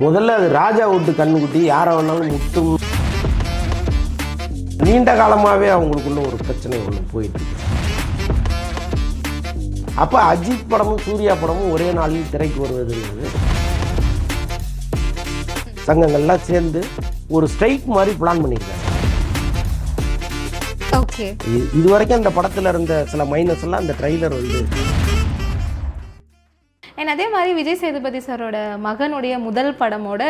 முதல்ல அது ராஜா விட்டு கண்ணுக்குட்டி யாரை வேணாலும் முட்டும் நீண்ட காலமாகவே அவங்களுக்குள்ள ஒரு பிரச்சனை ஒன்று போயிட்டு அப்போ அஜித் படமும் சூர்யா படமும் ஒரே நாளில் திரைக்கு வருவதுங்கிறது சங்கங்கள்லாம் சேர்ந்து ஒரு ஸ்ட்ரைக் மாதிரி பிளான் பண்ணியிருக்காங்க. இது வரைக்கும் அந்த படத்தில் இருந்த சில மைனஸ் எல்லாம் அந்த ட்ரைலர் வந்து அண்ட் அதே மாதிரி விஜய் சேதுபதி சாரோட மகனுடைய முதல் படமோட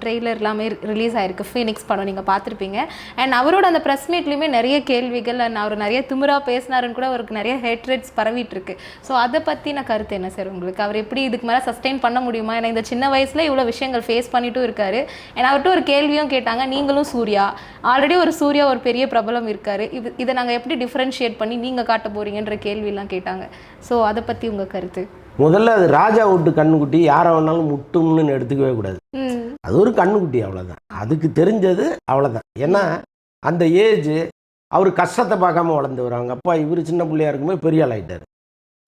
ட்ரெய்லர் எல்லாமே ரிலீஸ் ஆயிருக்கு. ஃபீனிக்ஸ் படம் நீங்கள் பார்த்துருப்பீங்க. அண்ட் அவரோட அந்த ப்ரெஸ் மீட்லேயுமே நிறைய கேள்விகள் அண்ட் அவர் நிறைய திமிராக பேசினாருன்னு கூட அவருக்கு நிறைய ஹேட்ரேட்ஸ் பரவிட்டுருக்கு. ஸோ அதை பற்றின கருத்து என்ன சார் உங்களுக்கு? அவர் எப்படி இதுக்கு மேலே சஸ்டெயின் பண்ண முடியுமா? ஏன்னா இந்த சின்ன வயசில் இவ்வளோ விஷயங்கள் ஃபேஸ் பண்ணிட்டும் இருக்காரு. அண்ட் அவர்கிட்ட ஒரு கேள்வியும் கேட்டாங்க. நீங்களும் சூர்யா. ஆல்ரெடி ஒரு சூர்யா ஒரு பெரிய பிரபலம் இருக்கார். இது இதை நாங்கள் எப்படி டிஃப்ரென்ஷியேட் பண்ணி நீங்கள் காட்ட போகிறீங்கன்ற கேள்வியெல்லாம் கேட்டாங்க. ஸோ அதை பற்றி உங்கள் கருத்து? முதல்ல அது ராஜா விட்டு கண்ணுக்குட்டி யாரை வேணாலும் முட்டும்னு எடுத்துக்கவே கூடாது. அது ஒரு கண்ணுக்குட்டி அவ்வளோதான் அதுக்கு தெரிஞ்சது அவ்வளோதான் ஏன்னா அந்த ஏஜ் அவர் கஷ்டத்தை பார்க்காம வளர்ந்தவர். அவங்க அப்பா இவர் சின்ன பிள்ளையா இருக்கும்போது பெரிய ஆள் ஆயிட்டார்.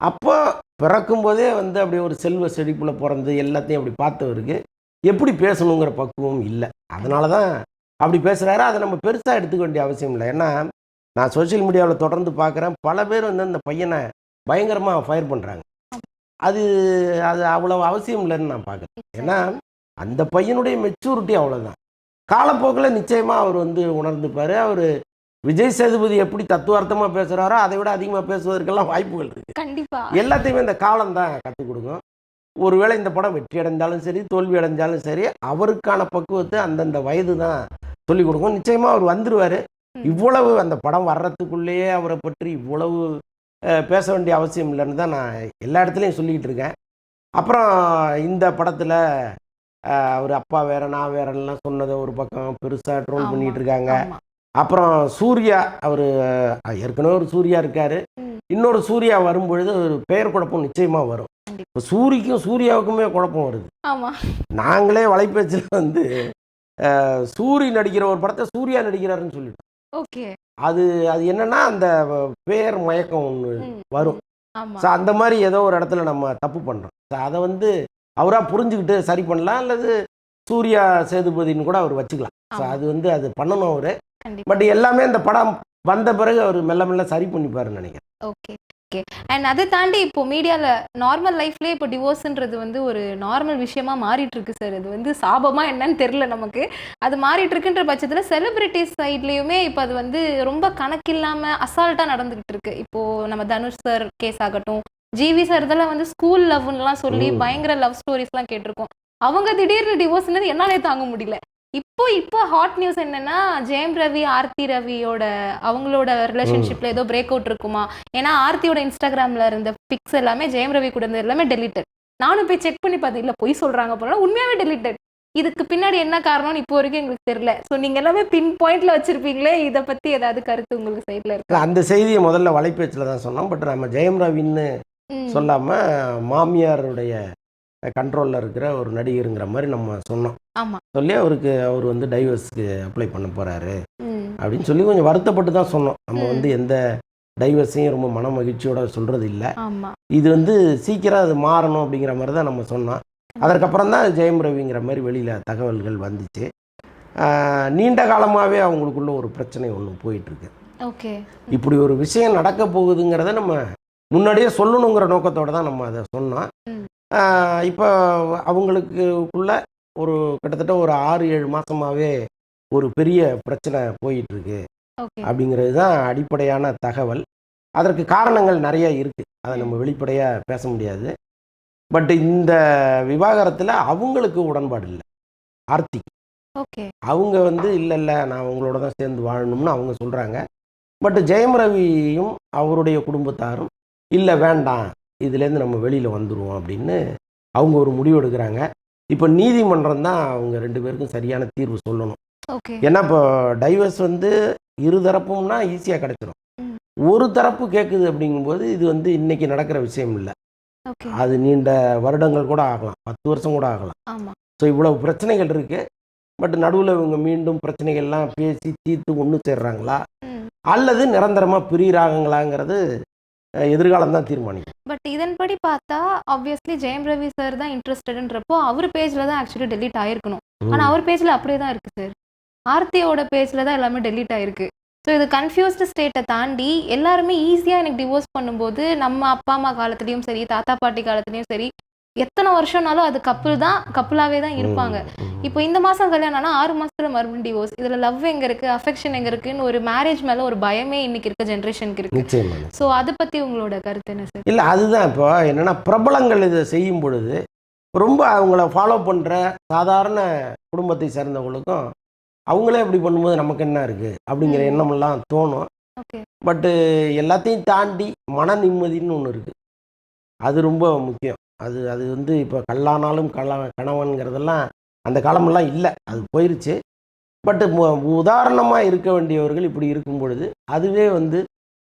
அப்போ பிறக்கும் போதே வந்து அப்படி ஒரு செல்வ செழிப்புல பிறந்து எல்லாத்தையும் அப்படி பார்த்தவருக்கு எப்படி பேசணுங்கிற பக்குவம் இல்லை. அதனால தான் அப்படி பேசுகிறாரு அதை நம்ம பெருசாக எடுத்துக்க வேண்டிய அவசியம் இல்லை. ஏன்னா நான் சோஷியல் மீடியாவில் தொடர்ந்து பார்க்குறேன். பல பேர் வந்து அந்த பையனை பயங்கரமாக ஃபயர் பண்ணுறாங்க அது அது அவ்வளோ அவசியம் இல்லைன்னு நான் பார்க்குறேன். ஏன்னா அந்த பையனுடைய மெச்சூரிட்டி அவ்வளோதான் காலப்போக்கில் நிச்சயமாக அவர் வந்து உணர்ந்துப்பார். அவர் விஜய் சேதுபதி எப்படி தத்துவார்த்தமாக பேசுகிறாரோ அதை விட அதிகமாக பேசுவதற்கெல்லாம் வாய்ப்புகள் இருக்குது கண்டிப்பா. எல்லாத்தையுமே இந்த காலம் தான் கற்றுக் கொடுக்கும். ஒருவேளை இந்த படம் வெற்றி அடைந்தாலும் சரி தோல்வி அடைஞ்சாலும் சரி அவருக்கான பக்குவத்தை அந்தந்த வயது தான் சொல்லிக் கொடுக்கும். நிச்சயமாக அவர் வந்துருவார். இவ்வளவு அந்த படம் வர்றதுக்குள்ளேயே அவரை பற்றி இவ்வளவு பேச வேண்டிய அவசியம் இல்லைன்னு தான் நான் எல்லா இடத்துலையும் சொல்லிக்கிட்டு இருக்கேன். அப்புறம் இந்த படத்தில் அவர் அப்பா வேற நான் வேறலாம் சொன்னதை ஒரு பக்கம் பெருசாக ட்ரோல் ஆமா, பண்ணிட்டு இருக்காங்க. அப்புறம் சூர்யா அவர் ஏற்கனவே ஒரு சூர்யா இருக்காரு. இன்னொரு சூர்யா வரும்பொழுது ஒரு பெயர் குழப்பம் நிச்சயமாக வரும். இப்போ சூரிக்கும் சூர்யாவுக்குமே குழப்பம் வருது. ஆமா. நாங்களே வலைபேச்சில் வந்து சூரி நடிக்கிற ஒரு படத்தை சூர்யா நடிக்கிறாருன்னு சொல்லிட்டோம். ஓகே. அது அது என்னன்னா அந்த பேர் மயக்கம் ஒன்று. வரும். ஸோ அந்த மாதிரி ஏதோ ஒரு இடத்துல நம்ம தப்பு பண்ணுறோம் அதை வந்து அவராக புரிஞ்சுக்கிட்டு சரி பண்ணலாம் அல்லது சூர்யா சேதுபதின்னு கூட அவர் வச்சுக்கலாம். ஸோ. அது வந்து அது பண்ணணும் அவர். பட் எல்லாமே இந்த படம் வந்த பிறகு அவர் மெல்ல மெல்ல சரி பண்ணிப்பாருன்னு நினைக்கிறேன். ஓகே. ஓகே. அண்ட் அதை தாண்டி இப்போ மீடியால நார்மல் லைஃப்லயே இப்போ டிவோர்ஸ்ன்றது வந்து ஒரு நார்மல் விஷயமா மாறிட்டு இருக்கு சார் அது வந்து சாபமா என்னன்னு தெரியல நமக்கு. அது மாறிட்டு இருக்குன்ற பட்சத்துல செலிபிரிட்டிஸ் சைட்லயுமே இப்போ அது வந்து ரொம்ப கணக்கில்லாம அசால்ட்டா நடந்துகிட்டு இருக்கு இப்போ நம்ம தனுஷ் சார் கேஸ் ஆகட்டும் ஜிவி சார் இதெல்லாம் வந்து ஸ்கூல் லவ்லாம் சொல்லி. பயங்கர லவ் ஸ்டோரிஸ்லாம் கேட்டிருக்கோம். அவங்க திடீர்னு டிவோர்ஸ்னது என்னாலே தாங்க முடியல. இப்போ இப்போ ஹாட் நியூஸ் என்னன்னா ஜெயம் ரவி ஆர்த்தி ரவியோட அவங்களோட ரிலேஷன்ஷிப்ல ஏதோ பிரேக் அவுட் இருக்குமா? ஏன்னா ஆர்த்தியோட இன்ஸ்டாகிராம்ல இருந்த பிக்ஸ் எல்லாமே ஜெயம் ரவி கூட இருந்தது எல்லாமே டெலிட்டட் நானும் போய் செக் பண்ணி பார்த்தேன். இல்ல பொய் சொல்றாங்க போல உண்மையாவே டெலிட்டட் இதுக்கு பின்னாடி என்ன காரணம்னு இப்போ வரைக்கும் எங்களுக்கு தெரியல. ஸோ நீங்க எல்லாமே பின் பாயிண்ட்ல வச்சிருப்பீங்களே இதை பத்தி ஏதாவது கருத்து உங்களுக்கு சைட்ல இருக்கு? அந்த செய்தியை முதல்ல வலைபேச்சில் தான் சொன்னோம். பட் நம்ம ஜெயம் ரவின்னு ம், சொல்லாமல் மாமியாருடைய கண்ட்ரோலில் இருக்கிற ஒரு நடிகருங்கிற மாதிரி நம்ம சொன்னோம். சொல்லி அவருக்கு அவர் வந்து டைவர்ஸ்க்கு அப்ளை பண்ண போகிறாரு அப்படின்னு சொல்லி கொஞ்சம் வருத்தப்பட்டு தான் சொன்னோம். நம்ம. வந்து எந்த டைவர்ஸையும் ரொம்ப மன மகிழ்ச்சியோட சொல்கிறது இல்லை. இது வந்து சீக்கிரம் அது மாறணும் அப்படிங்கிற மாதிரி தான் நம்ம சொன்னோம். அதற்கப்புறம் தான் ஜெயம் ரவிங்கிற மாதிரி வெளியில் தகவல்கள் வந்துச்சு. நீண்ட காலமாகவே அவங்களுக்குள்ள ஒரு பிரச்சனை ஒன்று போயிட்டுருக்கு. ஓகே. இப்படி ஒரு விஷயம் நடக்க போகுதுங்கிறத நம்ம முன்னாடியே சொல்லணுங்கிற நோக்கத்தோட தான் நம்ம அதை சொன்னோம். இப்போ அவங்களுக்குள்ள ஒரு கிட்டத்தட்ட ஒரு ஆறு ஏழு மாசமாவே ஒரு பெரிய பிரச்சனை போயிட்டு இருக்கு ஓகே. அப்படிங்கிறது தான் அடிப்படையான தகவல். அதற்கு காரணங்கள் நிறைய இருக்கு. அதை நம்ம வெளிப்படையாக பேச முடியாது. பட் இந்த விவாகரத்தில் அவங்களுக்கு உடன்பாடு இல்லை. ஆர்த்தி. ஓகே. அவங்க வந்து இல்லை இல்லை நான் உங்களோட தான் சேர்ந்து வாழணும்னு அவங்க சொல்கிறாங்க பட் ஜெயம் ரவியும் அவருடைய குடும்பத்தாரும் இல்லை வேண்டாம். இதுலேருந்து நம்ம வெளியில் வந்துடுவோம் அப்படின்னு அவங்க ஒரு முடிவு எடுக்கிறாங்க. இப்போ நீதிமன்றம் தான் அவங்க ரெண்டு பேருக்கும் சரியான தீர்வு சொல்லணும். ஏன்னா இப்போ டைவர்ஸ் வந்து இரு தரப்பும்னா ஈஸியாக கிடைச்சிரும். ஒரு தரப்பு கேட்குது அப்படிங்கும்போது இது வந்து இன்னைக்கு நடக்கிற விஷயம் இல்லை. அது நீண்ட வருடங்கள் கூட ஆகலாம். பத்து வருஷம் கூட ஆகலாம். ஸோ இவ்வளவு பிரச்சனைகள் இருக்கு. பட் நடுவில் இவங்க மீண்டும் பிரச்சனைகள்லாம் பேசி தீர்த்து ஒன்று சேர்றாங்களா? அல்லது நிரந்தரமாக பிரிகிறாங்களாங்கிறது அஹ், எதிர்காலம் தான் தீர்மானிக்கும். பட் இதன்படி பார்த்தா ஆப்வியஸ்லி ஜெயம் ரவி சார் தான் இன்ட்ரெஸ்டட்ன்றப்போ அவர் பேஜில் தான் ஆக்சுவலி டெலீட் ஆயிருக்கணும். ஆனால் அவர் பேஜில் அப்படியே தான் இருக்கு சார் ஆர்த்தியோட பேஜில் தான் எல்லாமே டெலீட் ஆயிருக்கு. ஸோ இது கன்ஃபியூஸ்டு ஸ்டேட்டை தாண்டி எல்லாருமே ஈஸியாக எனக்கு டிவோர்ஸ் பண்ணும்போது நம்ம அப்பா அம்மா காலத்துலேயும் சரி தாத்தா பாட்டி காலத்துலேயும் சரி எத்தனை வருஷம்னாலும் அது கப்புள் தான் கப்புளாவே தான் இருப்பாங்க. இப்போ இந்த மாதம் கல்யாணம் ஆனால் ஆறு மாசத்துல மறுபடியும் டிவோர்ஸ் இதில் லவ் எங்கே இருக்குது அஃபெக்ஷன் எங்கே இருக்குன்னு ஒரு மேரேஜ் மேலே ஒரு பயமே இன்னைக்கு இருக்க ஜென்ரேஷனுக்கு இருக்கு. ஸோ அதை பற்றி உங்களோட கருத்து என்ன சார் இல்லை அதுதான் இப்போ என்னென்னா பிரபலங்கள் இதை செய்யும் பொழுது ரொம்ப அவங்கள ஃபாலோ பண்ணுற சாதாரண குடும்பத்தை சேர்ந்தவங்களுக்கும் அவங்களே இப்படி பண்ணும்போது நமக்கு என்ன இருக்குது அப்படிங்கிற. எண்ணமெல்லாம் தோணும். பட்டு எல்லாத்தையும் தாண்டி மன நிம்மதின்னு ஒன்று இருக்குது அது ரொம்ப முக்கியம். அது அது வந்து இப்போ கல்லானாலும் கல கணவன்கிறதெல்லாம் அந்த காலமெல்லாம் இல்லை. அது போயிருச்சு. பட்டு உதாரணமாக இருக்க வேண்டியவர்கள் இப்படி இருக்கும் பொழுது அதுவே வந்து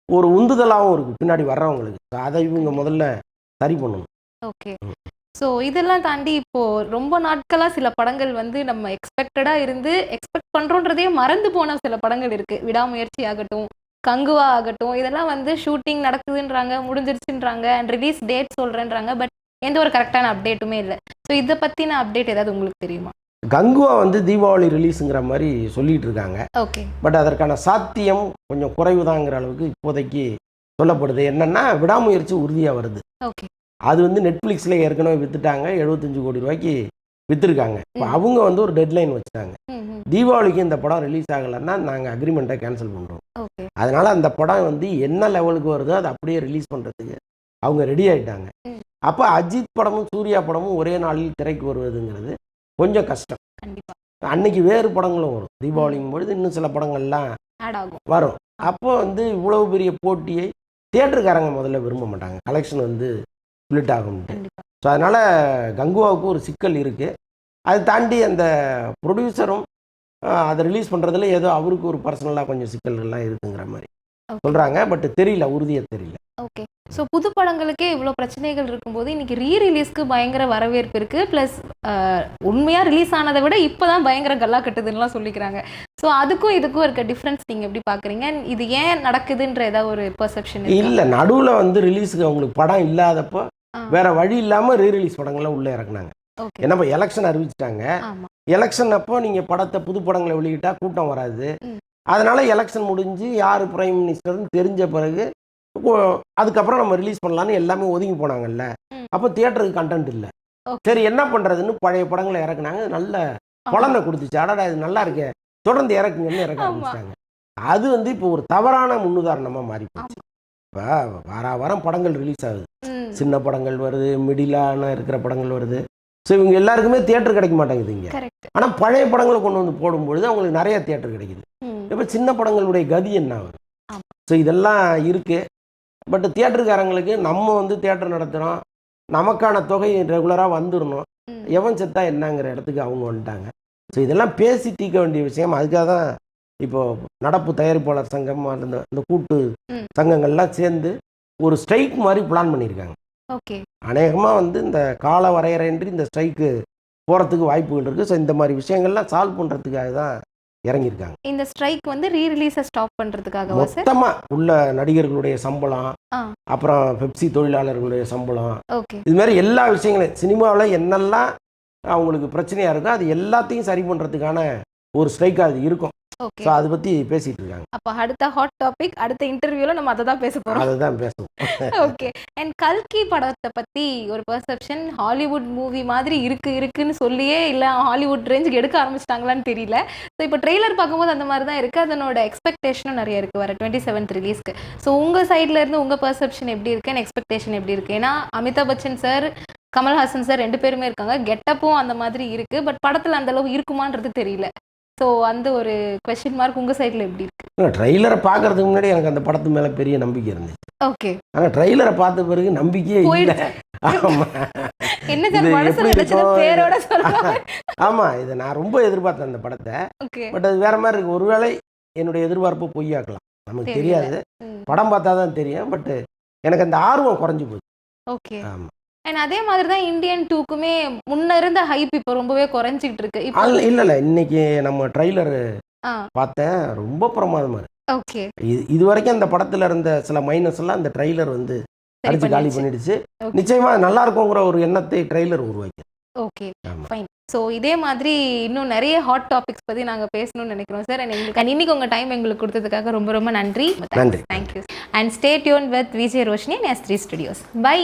ஒரு உந்துதலாகவும் இருக்குது பின்னாடி வர்றவங்களுக்கு. அதை இவங்க முதல்ல சரி பண்ணணும். ஓகே. ஸோ இதெல்லாம் தாண்டி இப்போ ரொம்ப நாட்களாக சில படங்கள் வந்து நம்ம எக்ஸ்பெக்டடாக இருந்து எக்ஸ்பெக்ட் பண்ணுறோன்றதே மறந்து போன சில படங்கள் இருக்கு. விடாமுயற்சி ஆகட்டும் கங்குவா ஆகட்டும் இதெல்லாம் வந்து ஷூட்டிங் நடக்குதுன்றாங்க முடிஞ்சிருச்சுன்றாங்க அண்ட் ரிலீஸ் டேட் சொல்கிறேன்றாங்க பட் எந்த ஒரு கரெக்டான அப்டேட்டுமே இல்லை. ஸோ இதை பற்றின அப்டேட் ஏதாவது உங்களுக்கு தெரியுமா? கங்குவா வந்து தீபாவளி ரிலீஸுங்கிற மாதிரி சொல்லிட்டு இருக்காங்க. ஓகே பட் அதற்கான சாத்தியம் கொஞ்சம் குறைவுதாங்கிற அளவுக்கு இப்போதைக்கு சொல்லப்படுது. என்னன்னா விடாமுயற்சி உறுதியாக வருது. ஓகே அது வந்து நெட்ஃப்ளிக்ஸில் ஏற்கனவே வித்துட்டாங்க. எழுபத்தஞ்சு கோடி ரூபாய்க்கு விற்றுருக்காங்க இப்போ. அவங்க வந்து ஒரு டெட்லைன் வச்சுட்டாங்க. தீபாவளிக்கு இந்த படம் ரிலீஸ் ஆகலைன்னா நாங்கள் அக்ரிமெண்ட்டை கேன்சல் பண்ணுறோம் அதனால் அந்த படம் வந்து என்ன லெவலுக்கு வருதோ அதை அப்படியே ரிலீஸ் பண்ணுறதுக்கு அவங்க ரெடி ஆயிட்டாங்க. ம். அப்போ அஜித் படமும் சூர்யா படமும் ஒரே நாளில் திரைக்கு வருவதுங்கிறது கொஞ்சம் கஷ்டம். அன்னைக்கு வேறு படங்களும் வரும். தீபாவளிங்கும் பொழுது இன்னும் சில படங்கள்லாம் வரும். அப்போ வந்து இவ்வளவு பெரிய போட்டியை தியேட்டருக்காரங்க முதல்ல விரும்ப மாட்டாங்க. கலெக்ஷன் வந்து ஸ்பிளிட் ஆகும்ட்டு. ஸோ அதனால் கங்குவாவுக்கு ஒரு சிக்கல் இருக்குது அதை தாண்டி அந்த ப்ரொடியூசரும் அதை ரிலீஸ் பண்ணுறதுல ஏதோ அவருக்கு ஒரு பர்சனலாக கொஞ்சம் சிக்கல்கள்லாம் இருக்குங்கிற மாதிரி. சொல்கிறாங்க பட் தெரியல உறுதியாக தெரியல. ஓகே ஸோ புது படங்களுக்கே இவ்வளோ பிரச்சனைகள் இருக்கும்போது இன்னைக்கு ரீ ரிலீஸ்க்கு பயங்கர வரவேற்பு இருக்கு. ப்ளஸ் உண்மையாக ரிலீஸ் ஆனதை விட இப்போ தான் பயங்கர கல்லா கட்டுதுன்னுலாம் சொல்லிக்கிறாங்க. ஸோ அதுக்கும் இதுக்கும் இருக்க டிஃப்ரென்ஸ் நீங்கள் எப்படி பார்க்குறீங்க இது ஏன் நடக்குதுன்ற ஏதாவது ஒரு பெர்செப்ஷன் இல்லை நடுவில் வந்து ரிலீஸுக்கு அவங்களுக்கு படம் இல்லாதப்போ. வேற வழி இல்லாமல் ரீ ரிலீஸ் படங்களை உள்ளே இறக்குனாங்க ஏன்னா எலெக்ஷன் அறிவிச்சிட்டாங்க. எலெக்ஷன் அப்போ நீங்கள் படத்தை புது படங்களை வெளியிட்டா கூட்டம் வராது. அதனால எலெக்ஷன் முடிஞ்சு யார் பிரைம் மினிஸ்டர்னு தெரிஞ்ச பிறகு அதுக்கப்புறம் நம்ம ரிலீஸ் பண்ணலான்னு எல்லாமே ஒதுங்கி போனாங்கல்ல. அப்போ தியேட்டருக்கு கண்டென்ட் இல்லை. சரி என்ன பண்ணுறதுன்னு பழைய படங்களை இறக்குனாங்க. நல்ல பலனை கொடுத்துச்சு. அடடா இது நல்லா இருக்கே. தொடர்ந்து இறக்குங்கன்னு இறக்க. ஆரம்பிச்சிட்டாங்க. அது வந்து இப்போ ஒரு தவறான முன்னுதாரணமாக மாறி போச்சு. இப்போ வார வாரம் படங்கள் ரிலீஸ் ஆகுது. சின்ன படங்கள் வருது மிடிலான இருக்கிற படங்கள் வருது. ஸோ இவங்க எல்லாருக்குமே தியேட்டர் கிடைக்க மாட்டேங்குது இங்கே. கரெக்ட் ஆனால் பழைய படங்களை கொண்டு வந்து போடும்பொழுது அவங்களுக்கு நிறைய தியேட்டர் கிடைக்குது. இப்போ சின்ன படங்களுடைய கதி என்ன ஆகுது. ஸோ இதெல்லாம் இருக்குது பட் தியேட்டருக்காரங்களுக்கு நம்ம வந்து தியேட்டர் நடத்துகிறோம் நமக்கான தொகை ரெகுலராக வந்துடணும். எவன் செத்தா என்னங்கிற இடத்துக்கு அவங்க வந்துட்டாங்க. ஸோ இதெல்லாம் பேசி தீர்க்க வேண்டிய விஷயம். அதுக்காக தான் இப்போ நடப்பு தயாரிப்பாளர் சங்கம் அந்த இந்த கூட்டு. சங்கங்கள்லாம் சேர்ந்து ஒரு ஸ்ட்ரைக் மாதிரி பிளான் பண்ணியிருக்காங்க. ஓகே. அநேகமாக வந்து இந்த கால வரையறையின்றி இந்த ஸ்ட்ரைக்கு போகிறதுக்கு வாய்ப்புகள் இருக்குது ஸோ இந்த மாதிரி விஷயங்கள்லாம் சால்வ் பண்ணுறதுக்காக தான் இறங்கியிருக்காங்க. இந்த ஸ்ட்ரைக் வந்து ரீ ரிலீஸை ஸ்டாப் பண்ணுறதுக்காகவா சார் மொத்தமாக உள்ள நடிகர்களுடைய சம்பளம். அப்புறம் பெப்சி தொழிலாளர்களுடைய சம்பளம். இது மாதிரி எல்லா விஷயங்களையும் சினிமாவில் என்னெல்லாம் அவங்களுக்கு பிரச்சனையாக இருக்கோ அது எல்லாத்தையும் சரி பண்ணுறதுக்கான ஒரு ஸ்ட்ரைக் அது இருக்கும். ஸோ அதை பற்றி பேசிகிட்டு இருக்காங்க. அப்போ அடுத்த ஹாட் டாபிக் அடுத்த இன்டர்வியூவில் நம்ம அதை தான் பேச போகிறோம் அதை தான் பேசணும் ஓகே. அண்ட் கல்கி படத்தை பத்தி ஒரு பெர்செப்ஷன் ஹாலிவுட் மூவி மாதிரி இருக்கு இருக்குன்னு சொல்லியே இல்ல ஹாலிவுட் ரேஞ்சுக்கு எடுக்க ஆரம்பிச்சிட்டாங்களான்னு தெரியல. ஸோ இப்போ ட்ரெய்லர் பார்க்கும்போது அந்த மாதிரி தான் இருக்கு. அதனோட எக்ஸ்பெக்டேஷனும் நிறைய இருக்கு. வர டுவெண்ட்டி செவன்த் ரிலீஸ்க்கு ஸோ உங்க சைட்ல இருந்து உங்க பெர்செப்ஷன் எப்படி இருக்கு? அண்ட் எக்ஸ்பெக்டேஷன் எப்படி இருக்கு? ஏன்னா அமிதாப் பச்சன் சார் கமல்ஹாசன் சார் ரெண்டு பேருமே இருக்காங்க. கெட்டப்பும் அந்த மாதிரி இருக்கு. பட் படத்துல அந்த அளவு இருக்குமான்றது தெரியல. ஸோ அந்த ஒரு கொஸ்டின் மார்க் உங்க சைட்ல எப்படி இருக்கு? ட்ரெய்லரை பார்க்கறதுக்கு முன்னாடி எனக்கு அந்த படத்து மேலே பெரிய நம்பிக்கை இருந்துச்சு. ஓகே ஆனால் ட்ரெய்லரை பார்த்த பிறகு நம்பிக்கையே இல்லை. சார் இது நான் ரொம்ப எதிர்பார்த்தேன் அந்த படத்தை. பட் அது வேற மாதிரி இருக்கு. ஒருவேளை என்னுடைய எதிர்பார்ப்பு பொய்யாக்கலாம். நமக்கு. தெரியாது. படம் பார்த்தா தான் தெரியும். பட் எனக்கு அந்த ஆர்வம் குறைஞ்சு போச்சு. ஓகே ஆமாம் அண்ட் அதே மாதிரி தான் இந்தியன் டூக்குமே முன்ன இருந்த ஹைப் இப்போ ரொம்பவே குறைஞ்சிட்டு இருக்கு இப்போ இல்லை இல்லை. இன்னைக்கு நம்ம ட்ரைலர் பார்த்தேன். ரொம்ப பிரமாதமாக இருக்கு. ஓகே இது வரைக்கும் அந்த படத்தில் இருந்த சில மைனஸ் எல்லாம் அந்த ட்ரெய்லர் வந்து அடிச்சு காலி பண்ணிடுச்சு. நிச்சயமா நல்லா இருக்குங்கிற ஒரு எண்ணத்தை ட்ரெய்லர் உருவாக்கி ஓகே. ஃபைன் ஸோ இதே மாதிரி இன்னும் நிறைய ஹாட் டாபிக்ஸ் பற்றி நாங்கள் பேசணும்னு நினைக்கிறோம் சார் அண்ட் எங்களுக்கு இன்னைக்கு உங்கள் டைம் எங்களுக்கு கொடுத்ததுக்காக ரொம்ப ரொம்ப நன்றி. நன்றி. Thank you and stay tune with Vijay Roshini S three studios bye